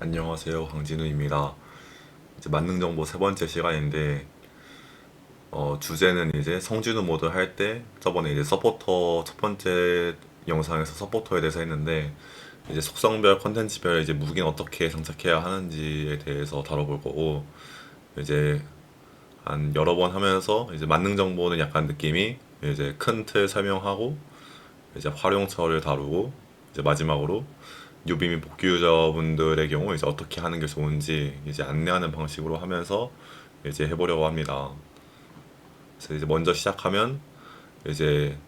안녕하세요. 황진우입니다. 이제 만능 정보 세 번째 시간인데, 어, 주제는 이제 성진우 모드 할 때, 저번에 이제 서포터 첫 번째 영상에서 서포터에 대해서 했는데, 이제 속성별, 컨텐츠별 이제 무기는 어떻게 장착해야 하는지에 대해서 다뤄볼 거고, 이제 한 여러 번 하면서 이제 만능 정보는 약간 느낌이 이제 큰 틀 설명하고, 이제 활용처를 다루고, 이제 마지막으로 뉴비 및 복귀 유저분들의 경우 이제 어떻게 하는 게 좋은지 이제 안내하는 방식으로 하면서 이제 해보려고 합니다. 그래서 이제 먼저 시작하면 이제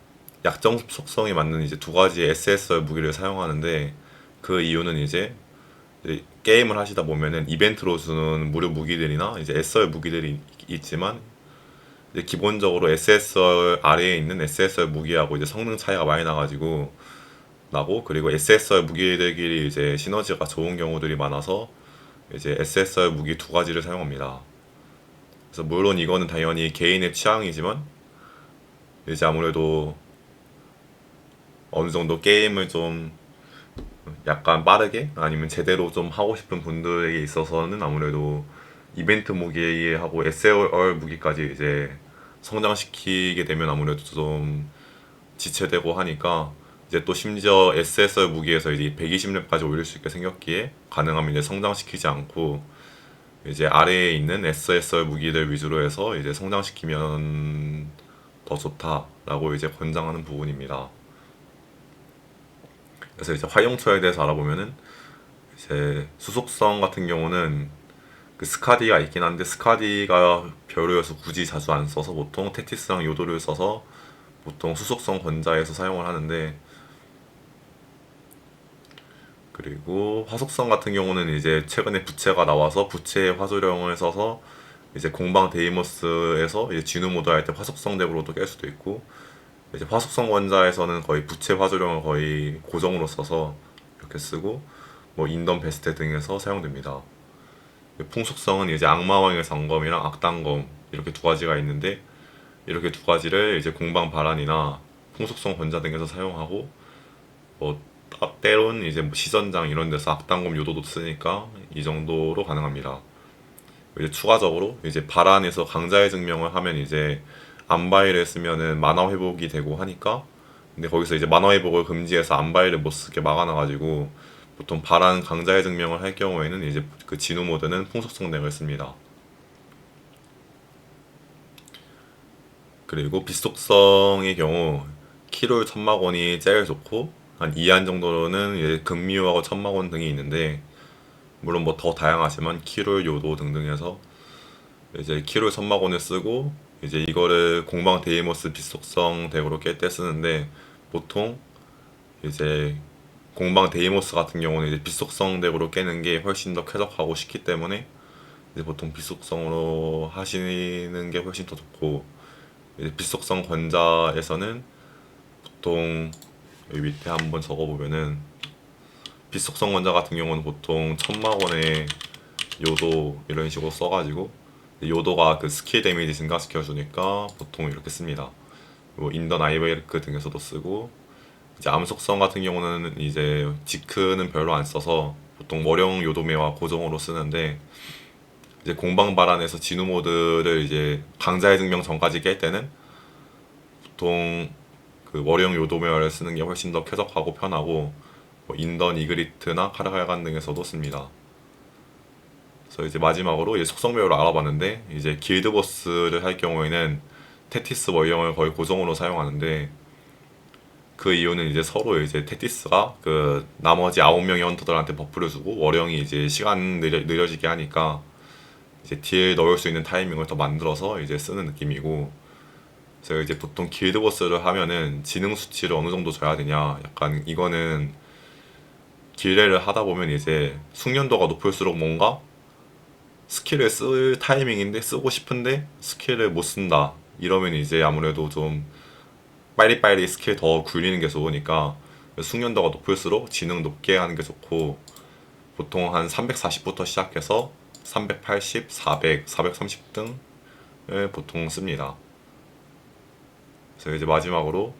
약정 속성에 맞는 이제 두 가지 SSR 무기를 사용하는데 그 이유는 이제 게임을 하시다 보면은 이벤트로 주는 무료 무기들이나 이제 SR 무기들이 있지만 기본적으로 SSR 아래에 있는 SSR 무기하고 이제 성능 차이가 많이 나가지고 나고 그리고 SSR 무기들끼리 이제 시너지가 좋은 경우들이 많아서 이제 SSR 무기 두 가지를 사용합니다. 그래서 물론 이거는 당연히 개인의 취향이지만 이제 아무래도 어느 정도 게임을 좀 약간 빠르게 아니면 제대로 좀 하고 싶은 분들에게 있어서는 아무래도 이벤트 무기하고 SLR 무기까지 이제 성장시키게 되면 아무래도 좀 지체되고 하니까 이제 또 심지어 SSR 무기에서 이제 120렙까지 올릴 수 있게 생겼기에 가능하면 이제 성장시키지 않고 이제 아래에 있는 SSR 무기들 위주로 해서 이제 성장시키면 더 좋다라고 이제 권장하는 부분입니다. 그래서 이제 활용처에 대해서 알아보면은 이제 수속성 같은 경우는 그 스카디가 있긴 한데 스카디가 별로여서 굳이 자주 안 써서 보통 테티스랑 요도를 써서 보통 수속성 권자에서 사용을 하는데 그리고 화속성 같은 경우는 이제 최근에 부채가 나와서 부채의 화조령을 써서 이제 공방 데이모스에서 이제 진우 모드 할 때 화속성 덱으로도 깰 수도 있고 이제 화속성 원자에서는 거의 부채 화조령을 거의 고정으로 써서 이렇게 쓰고 뭐 인던 베스트 등에서 사용됩니다. 풍속성은 이제 악마왕의 상검이랑 악당검 이렇게 두 가지가 있는데 이렇게 두 가지를 이제 공방 바란이나 풍속성 권자 등에서 사용하고 뭐 아, 때론 이제 뭐 시전장 이런 데서 악당검 요도도 쓰니까 이 정도로 가능합니다. 이제 추가적으로 이제 바란에서 강자의 증명을 하면 이제 안바이를 쓰면은 만화 회복이 되고 하니까 근데 거기서 이제 만화 회복을 금지해서 안바이를 못 쓰게 막아놔가지고 보통 바란 강자의 증명을 할 경우에는 이제 그 진우 모드는 풍속성 덱을 씁니다. 그리고 비속성의 경우 키롤 천막원이 제일 좋고 한 2안 정도는 이제 금미호하고 천막원 등이 있는데 물론 뭐 더 다양하지만 키롤 요도 등등 해서 이제 키롤 천막원을 쓰고 이제 이거를 공방 데이모스 비속성 덱으로 깰 때 쓰는데 보통 이제 공방 데이모스 같은 경우는 이제 비속성 덱으로 깨는 게 훨씬 더 쾌적하고 쉽기 때문에 이제 보통 비속성으로 하시는 게 훨씬 더 좋고 이제 비속성 권자에서는 보통 여기 밑에 한번 적어보면은 비속성 권자 같은 경우는 보통 천막 원의 요도 이런 식으로 써가지고 요도가 그 스킬 데미지 증가시켜 주니까 보통 이렇게 씁니다. 뭐 인던 아이베르크 등에서도 쓰고 이제 암속성 같은 경우는 이제 지크는 별로 안 써서 보통 월형 요도매와 고정으로 쓰는데 이제 공방 발안에서 진우 모드를 이제 강자의 증명 전까지 깰 때는 보통 그 월형 요도매화를 쓰는 게 훨씬 더 쾌적하고 편하고 뭐 인던 이그리트나 카르갈간 등에서도 씁니다. 그래서 이제 마지막으로 이제 속성별로 알아봤는데 이제 길드 보스를 할 경우에는 테티스 월형을 거의 고정으로 사용하는데 그 이유는 이제 서로 이제 테티스가 그 나머지 아홉 명의 헌터들한테 버프를 주고 월형이 이제 시간 느려, 느려지게 하니까 이제 딜 넣을 수 있는 타이밍을 더 만들어서 이제 쓰는 느낌이고 제가 이제 보통 길드 보스를 하면은 지능 수치를 어느 정도 줘야 되냐 약간 이거는 딜레를 하다 보면 이제 숙련도가 높을수록 뭔가 스킬을 쓸 타이밍인데 쓰고 싶은데 스킬을 못 쓴다 이러면 이제 아무래도 좀 빨리빨리 스킬 더 굴리는 게 좋으니까 숙련도가 높을수록 지능 높게 하는 게 좋고 보통 한 340부터 시작해서 380, 400, 430 등을 보통 씁니다. 그래서 이제 마지막으로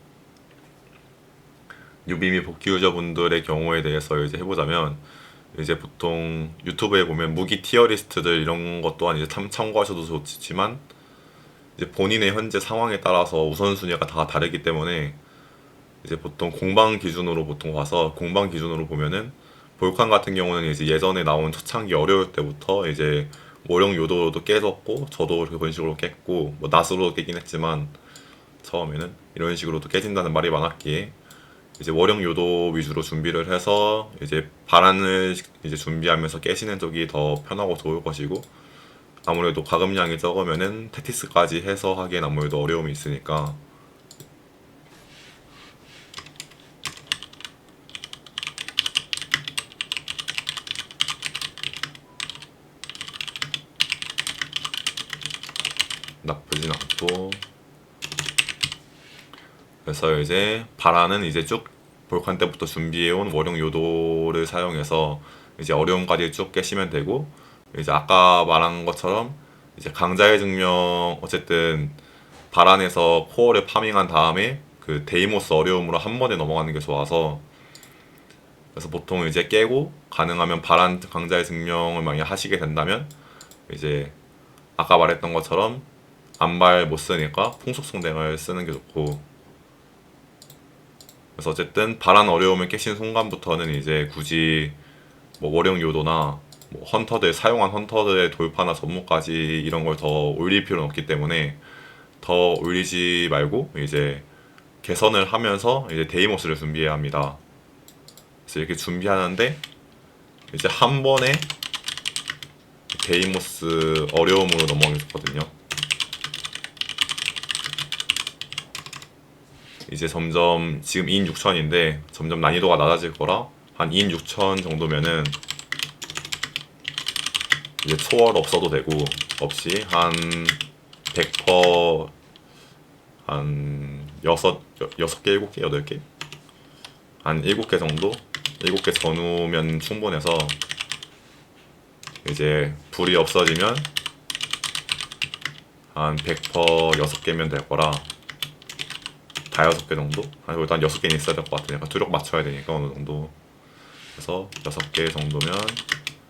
뉴비 및 복귀 유저분들의 경우에 대해서 이제 해보자면 이제 보통 유튜브에 보면 무기 티어 리스트들 이런 것 또한 이제 참, 참고하셔도 좋지만 이제 본인의 현재 상황에 따라서 우선순위가 다 다르기 때문에 이제 보통 공방 기준으로 보통 봐서 공방 기준으로 보면은 볼칸 같은 경우는 이제 예전에 나온 초창기 어려울 때부터 이제 모령 요도로도 깨졌고 저도 그런 식으로 깼고 뭐 낫으로도 깨긴 했지만 처음에는 이런 식으로도 깨진다는 말이 많았기에 이제 월형 요도 위주로 준비를 해서 이제 발안을 이제 준비하면서 깨시는 쪽이 더 편하고 좋을 것이고 아무래도 가급량이 적으면은 테티스까지 해서 하기엔 아무래도 어려움이 있으니까 나쁘진 않고 그래서 이제 바라는 이제 쭉 볼칸 때부터 준비해온 월용 요도를 사용해서 이제 어려움까지 쭉 깨시면 되고 이제 아까 말한 것처럼 이제 강자의 증명 어쨌든 바란에서 코어를 파밍한 다음에 그 데이모스 어려움으로 한 번에 넘어가는 게 좋아서 그래서 보통 이제 깨고 가능하면 바란 강자의 증명을 만약 하시게 된다면 이제 아까 말했던 것처럼 안발 못 쓰니까 풍속성댕을 쓰는 게 좋고 그래서 어쨌든 바란 어려움을 깨신 순간부터는 이제 굳이 뭐 월형 요도나 뭐 헌터들 사용한 헌터들의 돌파나 전무까지 이런 걸 더 올릴 필요는 없기 때문에 더 올리지 말고 이제 개선을 하면서 이제 데이모스를 준비해야 합니다. 그래서 이렇게 준비하는데 이제 한 번에 데이모스 어려움으로 넘어가게 좋거든요. 이제 점점 지금 2인 6천인데 점점 난이도가 낮아질 거라 한 2인 6천 정도면은 이제 초월 없어도 되고 없이 한 100%, 한 6, 6개, 7개, 8개? 한 7개 정도? 7개 전후면 충분해서 이제 불이 없어지면 한 100% 6개면 될 거라 다 6개 정도? 아니 일단 6개는 있어야 될 것 같으니까 두력 맞춰야 되니까 어느 정도. 그래서 6개 정도면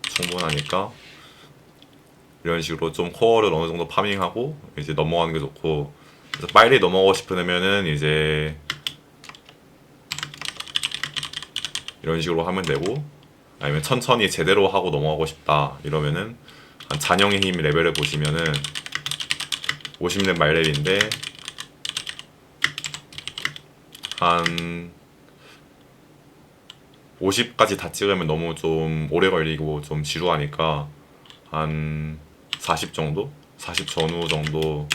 충분하니까 이런 식으로 좀 코어를 어느 정도 파밍하고 이제 넘어가는 게 좋고. 그래서 빨리 넘어가고 싶으면은 이제 이런 식으로 하면 되고 아니면 천천히 제대로 하고 넘어가고 싶다 이러면은 한 잔영의 힘 레벨을 보시면은 50렙 말렙인데 한 50까지 다 찍으면 너무 좀 오래 걸리고 좀 지루하니까 한 40 정도? 40 전후 정도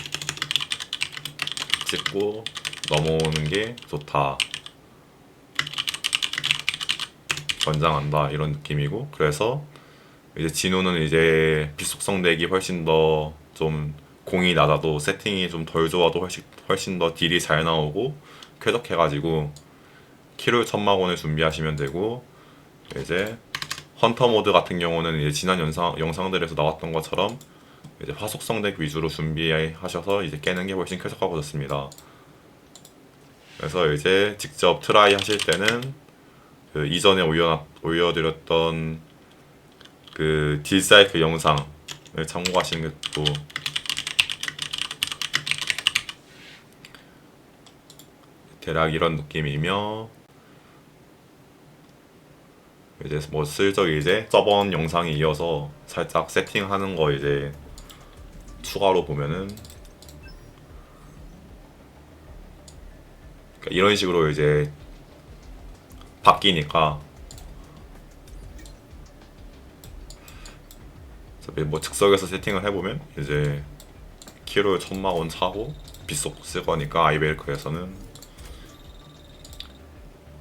찍고 넘어오는 게 좋다. 권장한다 이런 느낌이고 그래서 이제 진우는 이제 빛속성 덱이 훨씬 더 좀 공이 낮아도 세팅이 좀 덜 좋아도 훨씬 훨씬 더 딜이 잘 나오고 쾌적해가지고 키를 천막 원을 준비하시면 되고 이제 헌터 모드 같은 경우는 이제 지난 영상 영상들에서 나왔던 것처럼 이제 화속성 덱 위주로 준비하셔서 이제 깨는 게 훨씬 쾌적하고 좋습니다. 그래서 이제 직접 트라이 하실 때는 그 이전에 올려 올려드렸던 그 딜사이클 영상을 참고하시는 것도 대략 이런 느낌이며 이제 뭐 슬쩍 이제 저번 영상에 이어서 살짝 세팅하는 거 이제 추가로 보면은 그러니까 이런 식으로 이제 바뀌니까. 뭐 즉석에서 세팅을 해보면 이제 키로 천만 원 차고 빗속 쓸 거니까 아이벨크에서는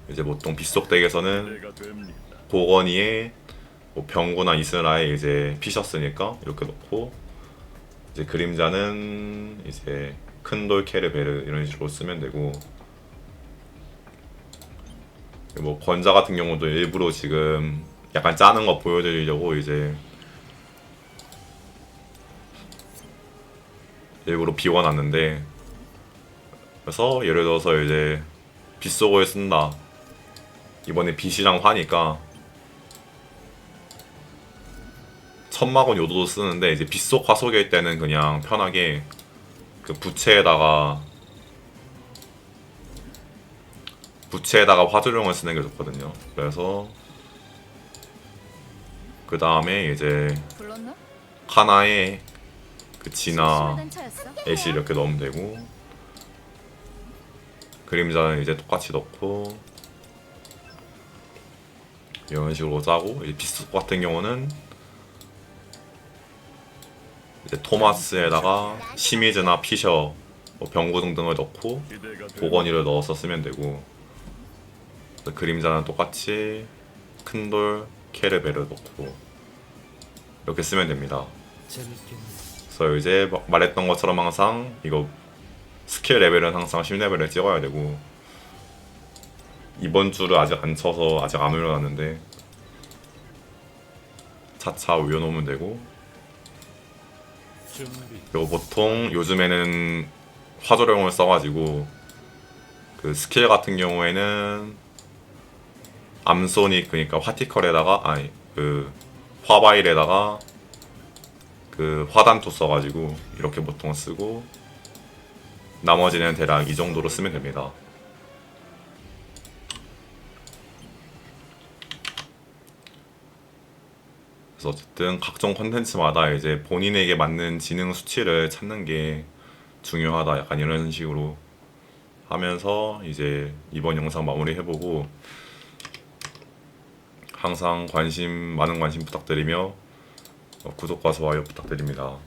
이제 보통 빗속 덱에서는. 고건이에 뭐 병구나 이스라에 이제 피셨으니까 이렇게 놓고 이제 그림자는 이제 큰돌 케르베르 이런 식으로 쓰면 되고 뭐 권자 같은 경우도 일부러 지금 약간 짜는 거 보여드리려고 이제 일부러 비워놨는데 그래서 예를 들어서 이제 빗속을 쓴다 이번에 빛이랑 화니까 천막원 요도도 쓰는데 이제 빗속 화속일 때는 그냥 편하게 그 부채에다가 부채에다가 화조령을 쓰는 게 좋거든요. 그래서 그 다음에 이제? 하나에 그 진화? 애쉬 이렇게 넣으면 되고 그림자는 이제 똑같이 넣고 이런 식으로 짜고 이제 비스 같은 경우는 이제 토마스에다가 시미즈나 피셔 뭐 병구 등등을 넣고 보건이를 넣어서 쓰면 되고 그림자는 똑같이 큰 돌 케르베를 넣고 이렇게 쓰면 됩니다. 그래서 이제 막 말했던 것처럼 항상 이거 스킬 레벨은 항상 10레벨을 찍어야 되고 이번 주를 아직 안 쳐서 아직 안 올려놨는데 차차 올려놓으면 되고 그리고 보통 요즘에는 화조령을 써가지고 그 스킬 같은 경우에는 암소닉 그러니까 화티컬에다가 아니 그 화바일에다가 그 화단토 써가지고 이렇게 보통 쓰고 나머지는 대략 이 정도로 쓰면 됩니다. 그래서 어쨌든 각종 컨텐츠마다 이제 본인에게 맞는 지능 수치를 찾는 게 중요하다. 약간 이런 식으로 하면서 이제 이번 영상 마무리해보고 항상 관심 많은 관심 부탁드리며 어, 구독과 좋아요 부탁드립니다.